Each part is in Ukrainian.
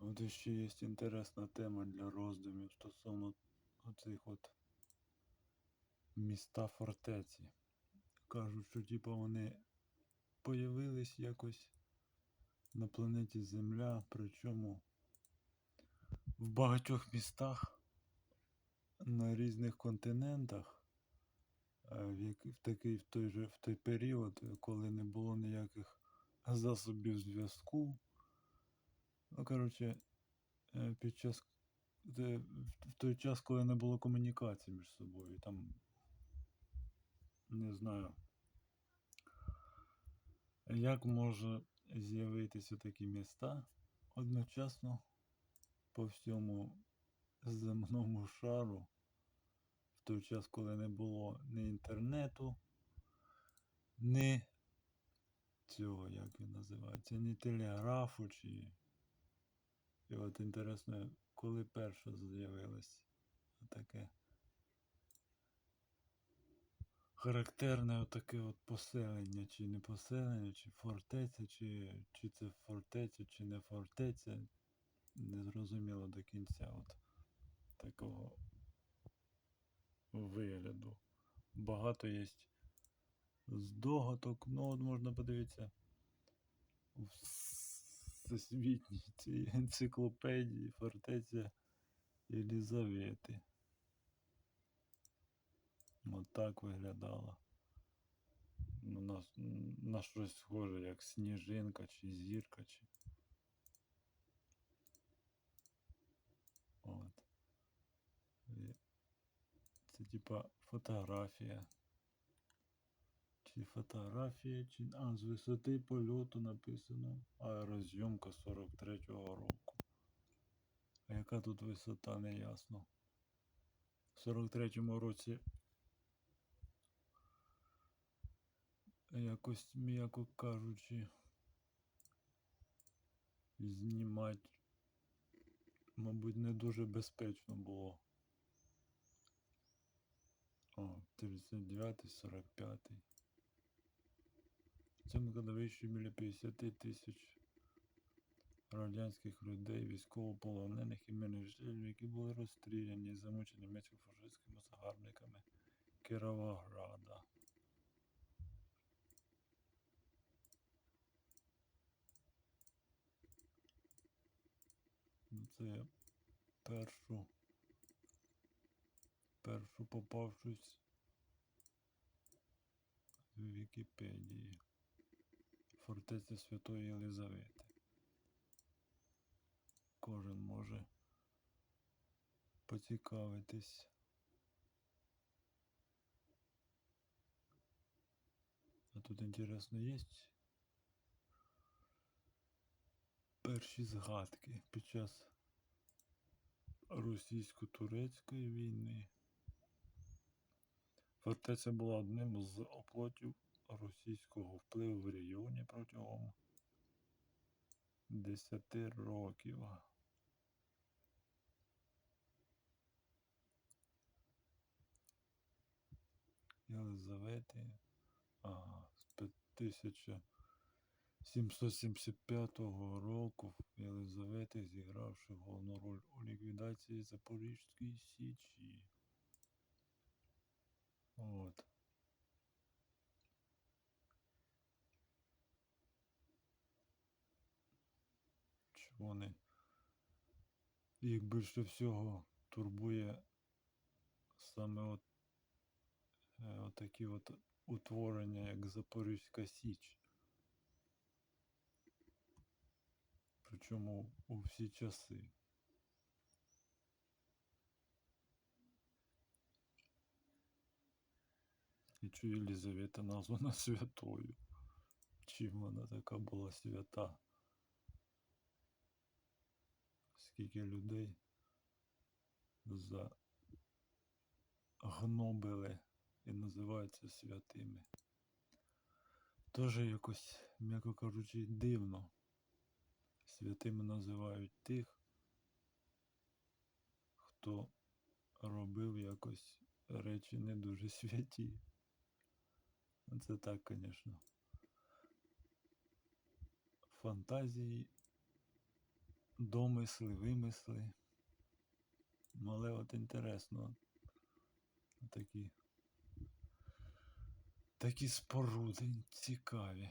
От ще є інтересна тема для роздумів стосовно оцих от міста фортеці. Кажуть, що типа вони появились якось на планеті Земля, причому в багатьох містах на різних континентах, е, в, в такий в той же в той період, коли не було ніяких засобів зв'язку. Ну, коротше, е, під час в той час, коли не було комунікації між собою, там не знаю, як може з'явитися такі міста одночасно по всьому земному шару, в той час, коли не було ні інтернету, ні цього, як він називається, ні телеграфу, чи. І от інтересно, коли перше з'явилось таке характерне отаке от поселення, чи не поселення, чи фортеця, чи, чи це фортеця, чи не фортеця. Не зрозуміло до кінця от такого вигляду. Багато є здогадок, ну от можна подивитися всесвітній цій енциклопедії фортеця Єлізавети. От так виглядала. Ну, на, на щось схоже, як сніжинка чи зірка, чи. От. Це типа фотографія. Чи фотографія, чи. А, з висоти польоту написано аерозйомка 43-го року. А яка тут висота, не ясно. В 43-му році якось, м'яко кажучи, знімати, мабуть, не дуже безпечно було. О, 39 45 В цьому кладовищі біля 50 тисяч радянських людей, військовополонених і жителів, які були розстріляні і замучені німецько-фашистськими загарбниками Кіровограда. Ну, Це я першу, першу попавшусь в Вікіпедії. Фортеця Святої Єлизавети. Кожен може поцікавитись. А тут інтересно є перші згадки під час російсько-турецької війни. Фортеця була одним з оплотів російського впливу в регіоні протягом 10 років. Єлизавети ага, з 1775 року Єлизавети зігравши головну роль у ліквідації Запорізької Січі. От. Вони їх більше всього турбує саме от, е, отакі от утворення, як Запорізька Січ. Причому у всі часи. І чи Єлізавета названа святою? Чим вона така була свята? Скільки людей загнобили і називаються святими. Тоже якось, м'яко кажучи, дивно. Святими називають тих, хто робив якось речі не дуже святі. Це так, звісно. Фантазії домисли, вимисли. Ну, Але от інтересно. Такі. Такі споруди цікаві.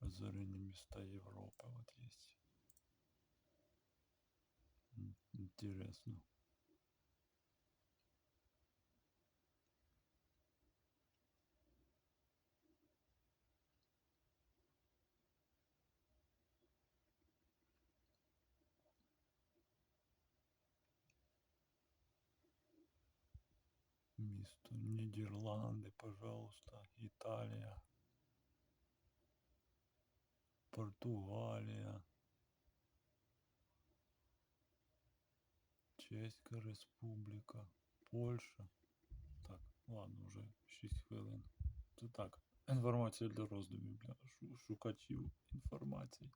Озорені міста Європи от є. Інтересно. Місто Нідерланди, пожалуйста, Італія, Португалія, Чеська Республіка, Польща. Так, ладно, вже 6 хвилин. Це так. Інформація для роздумів для шу- шукачів інформації.